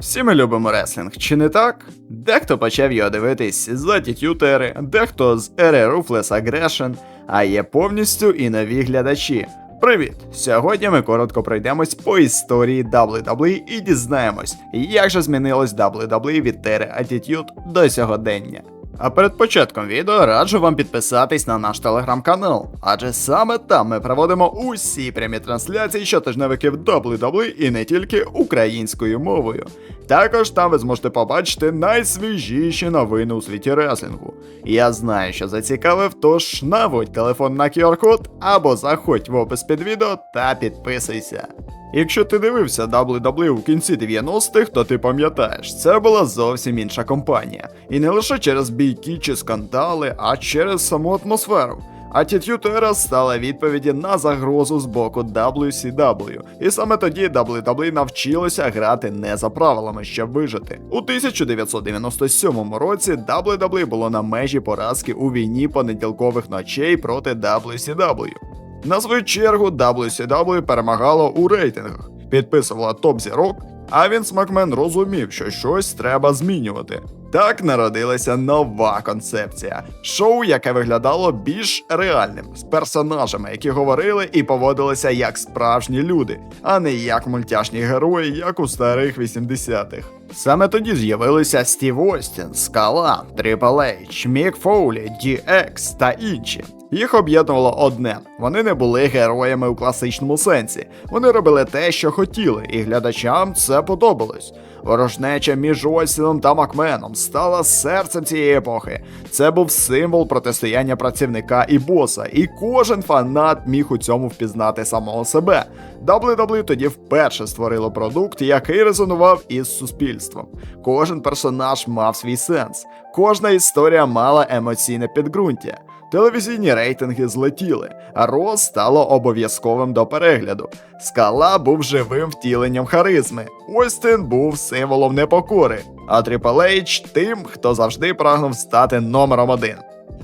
Всі ми любимо реслінг, чи не так? Дехто почав його дивитись з Attitude дехто з ери Ruthless Aggression, а є повністю і нові глядачі. Привіт! Сьогодні ми коротко пройдемось по історії WWE і дізнаємось, як же змінилось WWE від ери Attitude до сьогодення. А перед початком відео раджу вам підписатись на наш телеграм-канал, адже саме там ми проводимо усі прямі трансляції щотижневиків WWE і не тільки українською мовою. Також там ви зможете побачити найсвіжіші новини у світі реслінгу. Я знаю, що зацікавив, тож наводь телефон на QR-код або заходь в опис під відео та підписуйся. Якщо ти дивився WWE у кінці 90-х, то ти пам'ятаєш, це була зовсім інша компанія. І не лише через бійки чи скандали, а через саму атмосферу. Attitude Era стала відповіді на загрозу з боку WCW, і саме тоді WWE навчилося грати не за правилами, щоб вижити. У 1997 році WWE було на межі поразки у війні понеділкових ночей проти WCW. На свою чергу WCW перемагало у рейтингах, підписувала топ зірок, а Вінс Макмен розумів, що щось треба змінювати. Так народилася нова концепція шоу, яке виглядало більш реальним, з персонажами, які говорили і поводилися як справжні люди, а не як мультяшні герої, як у старих 80-х. Саме тоді з'явилися Стів Остін, Скала, Трипл Ейч, Мік Фоулі, DX та інші. Їх об'єднувало одне: вони не були героями у класичному сенсі. Вони робили те, що хотіли, і глядачам це подобалось. Ворожнеча між Остіном та Макменом стала серцем цієї епохи. Це був символ протистояння працівника і боса, і кожен фанат міг у цьому впізнати самого себе. WWE тоді вперше створило продукт, який резонував із суспільством. Кожен персонаж мав свій сенс, кожна історія мала емоційне підґрунтя. Телевізійні рейтинги злетіли, а Ро стало обов'язковим до перегляду. Скала був живим втіленням харизми. Остін був символом непокори, а Трипл Ейч тим, хто завжди прагнув стати номером один.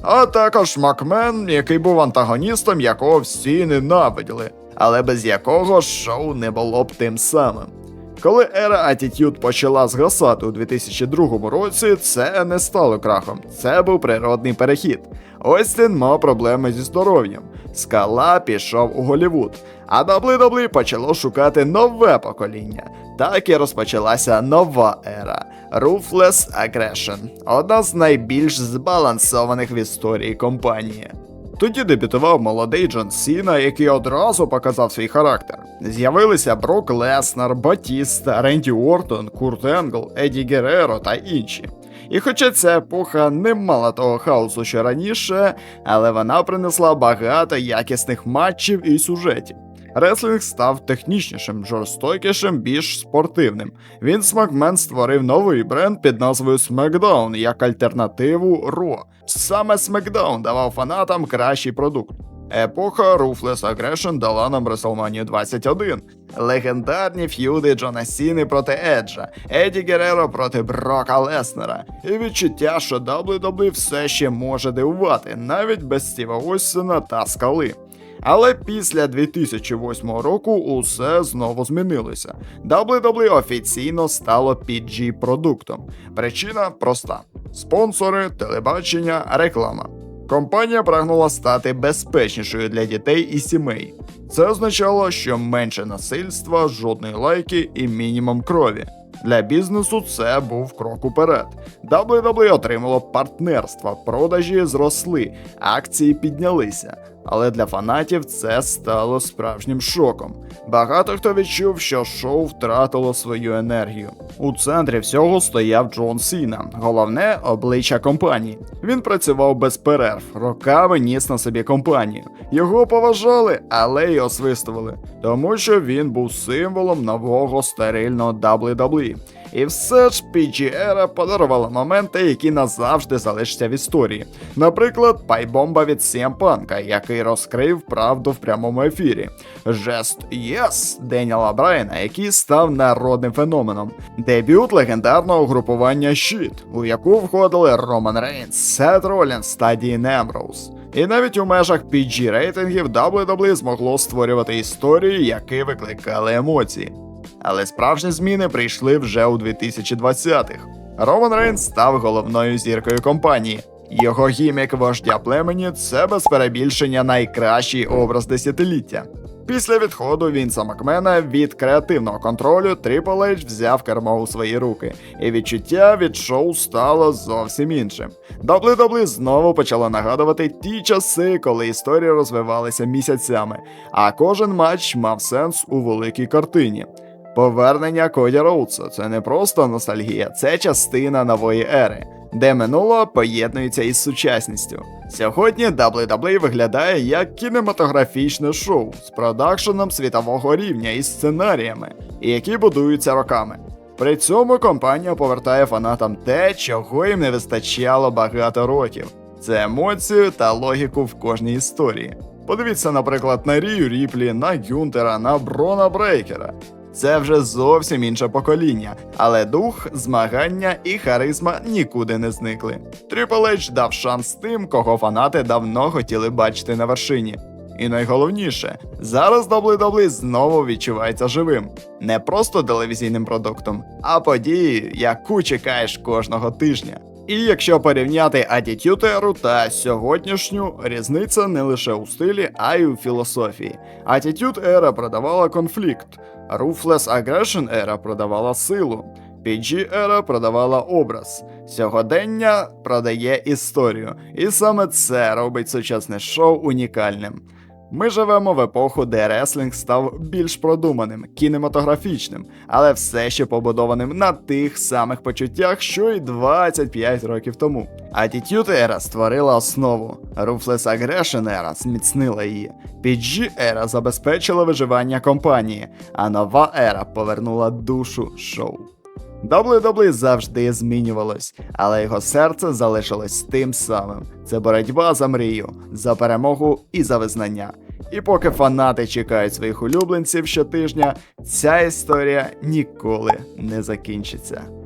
А також Макмен, який був антагоністом, якого всі ненавиділи, але без якого шоу не було б тим самим. Коли ера Attitude почала згасати у 2002 році, це не стало крахом, це був природний перехід. Остін мав проблеми зі здоров'ям. Скала пішов у Голівуд, а WWE почало шукати нове покоління. Так і розпочалася нова ера Ruthless Aggression, одна з найбільш збалансованих в історії компанії. Тоді дебютував молодий Джон Сіна, який одразу показав свій характер. З'явилися Брок Леснер, Батіста, Ренді Уортон, Курт Енгл, Еді Гереро та інші. І хоча ця епоха не мала того хаосу, що раніше, але вона принесла багато якісних матчів і сюжетів. Реслінг став технічнішим, жорстокішим, більш спортивним. Вінс Макмен створив новий бренд під назвою SmackDown як альтернативу Raw. Саме SmackDown давав фанатам кращий продукт. Епоха Ruthless Aggression дала нам WrestleMania 21, легендарні ф'юди Джона Сіни проти Еджа, Еді Гереро проти Брока Леснера, і відчуття, що WWE все ще може дивувати, навіть без Стіва Остіна та скали. Але після 2008 року усе знову змінилося. WWE офіційно стало PG продуктом. Причина проста: спонсори, телебачення, реклама. Компанія прагнула стати безпечнішою для дітей і сімей. Це означало, що менше насильства, жодної лайки і мінімум крові. Для бізнесу це був крок уперед. WWE отримало партнерства, продажі зросли, акції піднялися. Але для фанатів це стало справжнім шоком. Багато хто відчув, що шоу втратило свою енергію. У центрі всього стояв Джон Сіна, головне обличчя компанії. Він працював без перерв, роками ніс на собі компанію. Його поважали, але й освистували, тому що він був символом нового стерильного WWE. І все ж PG Era подарувала моменти, які назавжди залишаться в історії. Наприклад, пайбомба від CM Punk, який розкрив правду в прямому ефірі. Жест Yes Деніела Брайана, який став народним феноменом. Дебют легендарного групування Щит, у яку входили Роман Рейнс, Сет Ролінс та Дін Емброуз. І навіть у межах PG рейтингів WWE змогло створювати історії, які викликали емоції. Але справжні зміни прийшли вже у 2020-х. Роман Рейнс став головною зіркою компанії. Його гімік вождя племені це без перебільшення найкращий образ десятиліття. Після відходу Вінса Макмена від креативного контролю Triple H взяв кермо у свої руки, і відчуття від шоу стало зовсім іншим. WWE знову почало нагадувати ті часи, коли історії розвивалися місяцями, а кожен матч мав сенс у великій картині. Повернення Коді Роудса це не просто ностальгія, це частина нової ери, де минуло поєднується із сучасністю. Сьогодні WWE виглядає як кінематографічне шоу з продакшеном світового рівня і сценаріями, які будуються роками. При цьому компанія повертає фанатам те, чого їм не вистачало багато років: це емоцію та логіку в кожній історії. Подивіться, наприклад, на Рію Ріплі, на Гюнтера, на Брона Брейкера. Це вже зовсім інше покоління, але дух, змагання і харизма нікуди не зникли. Triple дав шанс тим, кого фанати давно хотіли бачити на вершині. І найголовніше, зараз WWE знову відчувається живим, не просто телевізійним продуктом, а подією, яку чекаєш кожного тижня. І якщо порівняти Era та сьогоднішню, різниця не лише у стилі, а й у філософії. Attitude Era продавала конфлікт, Ruthless Aggression Era продавала силу, PG Era продавала образ, сьогодення продає історію, і саме це робить сучасне шоу унікальним. Ми живемо в епоху, де реслінг став більш продуманим, кінематографічним, але все ще побудованим на тих самих почуттях, що й 25 років тому. Attitude Era створила основу, Ruthless Aggression Era зміцнила її, PG Era забезпечила виживання компанії, а нова ера повернула душу шоу. WWE завжди змінювалось, але його серце залишилось тим самим. Це боротьба за мрію, за перемогу і за визнання. І поки фанати чекають своїх улюбленців щотижня, ця історія ніколи не закінчиться.